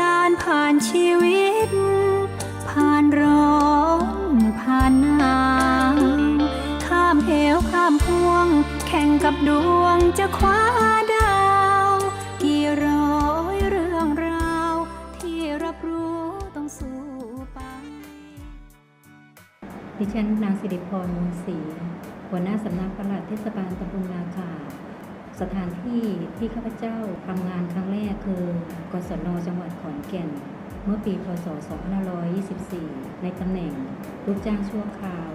การผ่านชีวิต ผ่านร้อนผ่านหนาวข้ามเหวข้ามพวง แข่งกับดวงจะคว้าดาว กี่ร้อยเรื่องราว ที่รับรู้ต้องสู้ไป ดิฉันนางสิริพรศรีหัวหน้าสำนักปลัดเทศบาลตำบลนาคา สถานที่ที่ข้าพเจ้าทำงานครั้งแรกคือกศนจังหวัดขอนแก่น เมื่อปีพศ 2524 ในตำแหน่งลูกจ้างชั่วคราว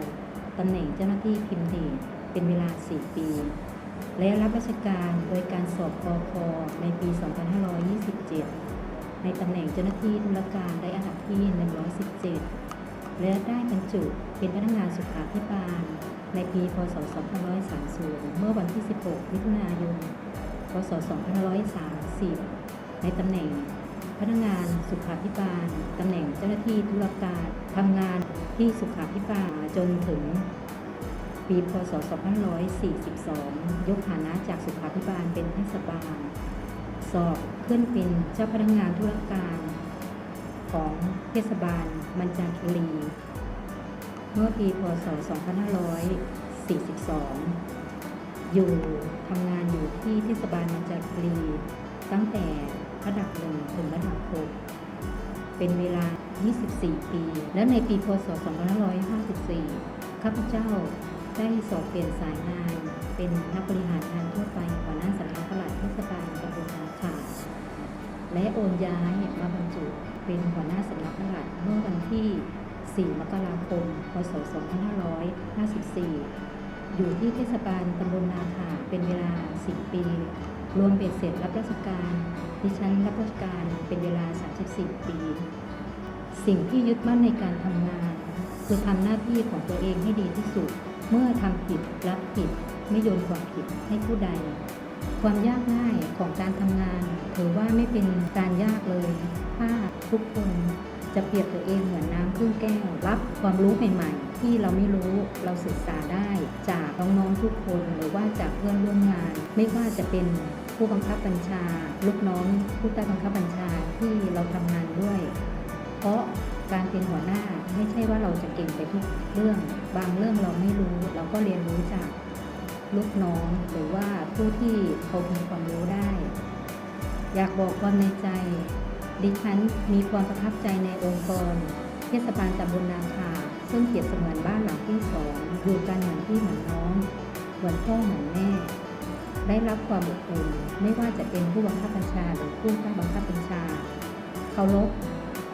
ตำแหน่งเจ้าหน้าที่พิมพ์เดชเป็นเวลา 4 ปี และรับราชการโดยการสอบพอพอในปี 2527 ในตำแหน่งเจ้าหน้าที่ธุรการได้อันดับที่ 117 และได้บรรจุเป็นพนักงานสุขาภิบาล ในปี พศ 2530 เมื่อวันที่ 16 มิถุนายน พศ 2530 ในตำแหน่งพนักงานสุขาภิบาล ตำแหน่งเจ้าหน้าที่ธุรการทำงานที่สุขาภิบาลจนถึงปี พศ 2542 ยกฐานะจากสุขาภิบาลเป็นเทศบาล สอบขึ้นเป็นเจ้าพนักงานธุรการของเทศบาล มันจาคีรี เมื่อปีพศ 2542 อยู่ทำงานอยู่ที่เทศบาลมันจาคีรี ตั้งแต่ระดับหนึ่งถึงระดับหกเป็นเวลา 24 ปี และในปีพศ 2554 ข้าพเจ้าได้สอบเปลี่ยนสายงาน เป็นนักบริหารงานทั่วไปหัวหน้าสำนักปลัดเทศบาลตำบลนาขาและโอนย้ายมาบรรจุ เป็นหัวหน้าสำนักปลัดเมื่อวันที่ 4 มกราคม พศ 2554 อยู่ที่เทศบาลตำบลนาขาเป็นเวลา 10 ปี รวมเป็นเสร็จรับราชการดิฉันรับราชการเป็นเวลา 34 ปี สิ่งที่ยึดมั่นในการทำงาน คือทำหน้าที่ของตัวเองให้ดีที่สุด เมื่อทำผิดรับผิด ไม่โยนความผิดให้ผู้ใด ความยากง่ายของการทำงานถือว่าไม่เป็นการยากเลย ถ้าทุกคนจะเปรียบตัวเองเหมือนน้ำครึ่งแก้ว รับความรู้ใหม่ๆ ที่เราไม่รู้เราศึกษาได้ จากน้องๆทุกคนหรือว่าจากเพื่อนร่วมงาน ไม่ว่าจะเป็นผู้บังคับบัญชา ลูกน้อง ผู้ใต้บังคับบัญชาที่เราทำงานด้วย เพราะการเป็นหัวหน้าไม่ใช่ว่าเราจะเก่งไปทุกเรื่อง บางเรื่องเราไม่รู้ เราก็เรียนรู้จาก ลูกน้องหรือว่าผู้ที่เขามีความรู้ได้ อยากบอกความในใจ ดิฉันมีความประทับใจในองค์กร เทศบาลตำบลนาคาซึ่งเปรียบเสมือนบ้านหลังที่สองอยู่กันเหมือนพี่เหมือนน้องเหมือนพ่อเหมือนแม่ ได้รับความอบอุ่นไม่ว่าจะเป็นผู้บังคับบัญชาหรือผู้ใต้บังคับบัญชาเคารพ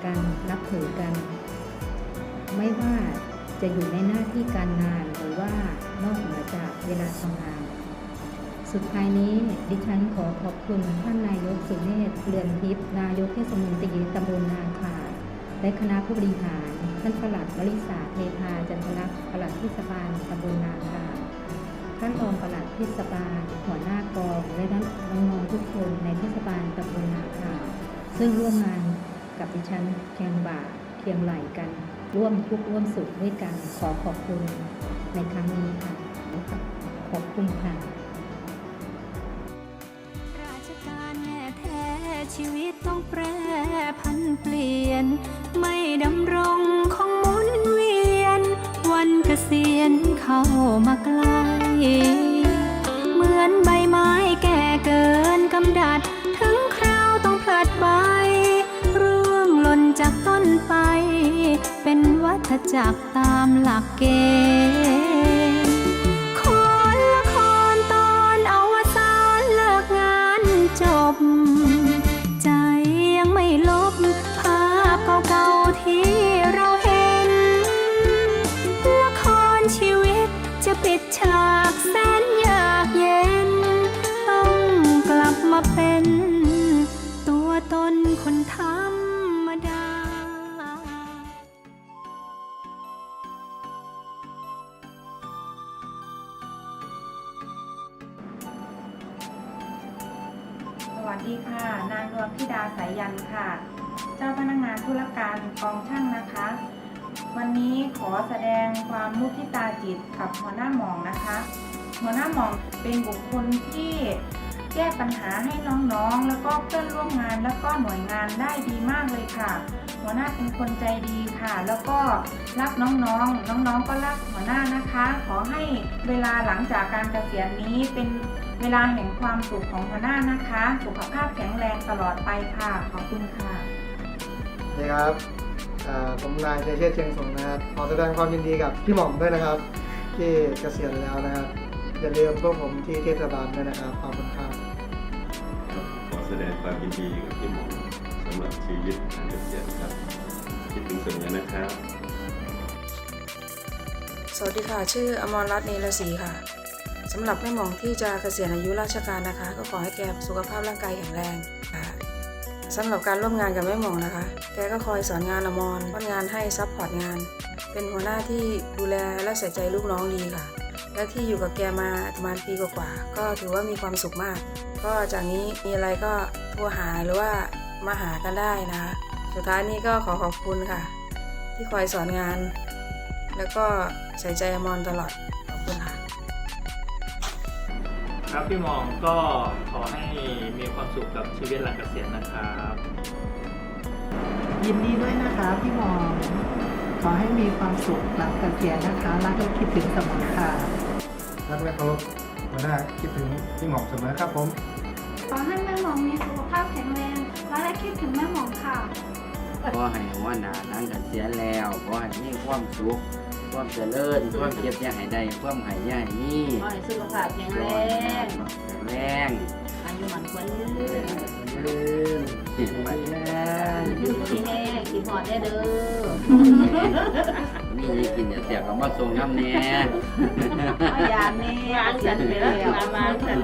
กันนับถือกัน ไม่ว่า จะอยู่ในหน้าที่การงานหรือว่านอกเหนือจากเวลาทำงาน สุดท้ายนี้ดิฉันขอขอบคุณท่านนายกสุเมธเรือนทิพย์นายกเทศมนตรีตำบลนาคาและคณะผู้บริหาร ท่านปลัดบริษัทเทพาจันทรักษ์ปลัดเทศบาลตำบลนาคาท่านรองปลัดเทศบาล หัวหน้ากองและน้องๆทุกคนในเทศบาลตำบลนาคาซึ่งร่วมงานกับดิฉันเคียงบ่าเคียงไหลกัน ร่วมทุกข์ร่วมสุขด้วยกันขอขอบคุณในครั้งนี้ค่ะ ขอบคุณค่ะ ราชการแน่แท้ชีวิตต้องแปรพันเปลี่ยน ไม่ดำรงคงมุนเวียน วันเกษียณเข้ามาใกล้ จักตามหลักเกณฑ์ วัสดีค่ะ นางดวงธิดาสายยันค่ะ เจ้าพนักงานธุรการกองช่างนะคะ วันนี้ขอแสดงความมุทิตาจิตกับหัวหน้าหมองนะคะ หัวหน้าหมองเป็นบุคคลที่แก้ปัญหาให้น้องๆ แล้วก็เพื่อนร่วมงานแล้วก็หน่วยงานได้ดีมากเลยค่ะ หัวหน้าเป็นคนใจดีค่ะ แล้วก็รักน้องๆ น้องๆ ก็รักหัวหน้านะคะ ขอให้เวลาหลังจากการเกษียณนี้เป็น เวลาแห่งความสุขของหัวหน้านะคะ สุขภาพแข็งแรงตลอดไปค่ะ ขอบคุณค่ะสวัสดีครับเอ่อผมนายเจเชษฐ์เชียงสงนะครับขอแสดงความยินดีกับพี่หม่อมด้วยนะครับ ที่เกษียณแล้วนะครับอย่าลืมพวกผมที่เทศบาลด้วยนะครับขอบคุณครับขอแสดงความยินดีกับพี่หมอสำหรับชีวิตการเกษียณครับคิดถึงเสมอนะครับ สวัสดีค่ะ ชื่ออมรรัตน์เนรศรีค่ะ สำหรับแม่หมองที่จะเกษียณอายุราชการนะคะ ก็ขอให้แกสุขภาพร่างกายแข็งแรงค่ะสำหรับการร่วมงานกับแม่หมองนะคะ แกก็คอยสอนงานอมรป้อนงานให้ซัพพอร์ตงาน เป็นหัวหน้าที่ดูแลและใส่ใจลูกน้องดีค่ะ และที่อยู่กับแกมาประมาณปีกว่าๆก็ถือว่ามีความสุขมาก ก็จากนี้มีอะไรก็โทรหาหรือว่ามาหากันได้นะคะ สุดท้ายนี้ก็ขอขอบคุณค่ะ ที่คอยสอนงาน แล้วก็ใส่ใจอมรตลอด ครับพี่หมองก็ขอให้มีความสุขกับชีวิตหลังเกษียณนะครับ ยินดีด้วยนะคะพี่หมอมขอให้มีความสุขหลังเกษียณนะคะรักและคิดถึงเสมอค่ะรักและเคารพหัวหน้าคิดถึงพี่หม่อมเสมอครับผม ขอให้แม่หมองมีสุขภาพแข็งแรงและได้คิดถึงแม่หมองค่ะ ขอให้หัวหน้าหลังเกษียณแล้วขอให้มีความสุขความเจริญความเก็บอย่าให้ได้ความให้อย่าให้มีขอให้สุขภาพแข็งแรงแข็งแรงอายุมันควรยืนลืมติดไปแล้วอยู่ที่แห้งกินหอดได้เด้อมีให้กินอย่าเสียกับมาส่งน้ำแน่เอายามนี้วางสันไปแล้ววางสัน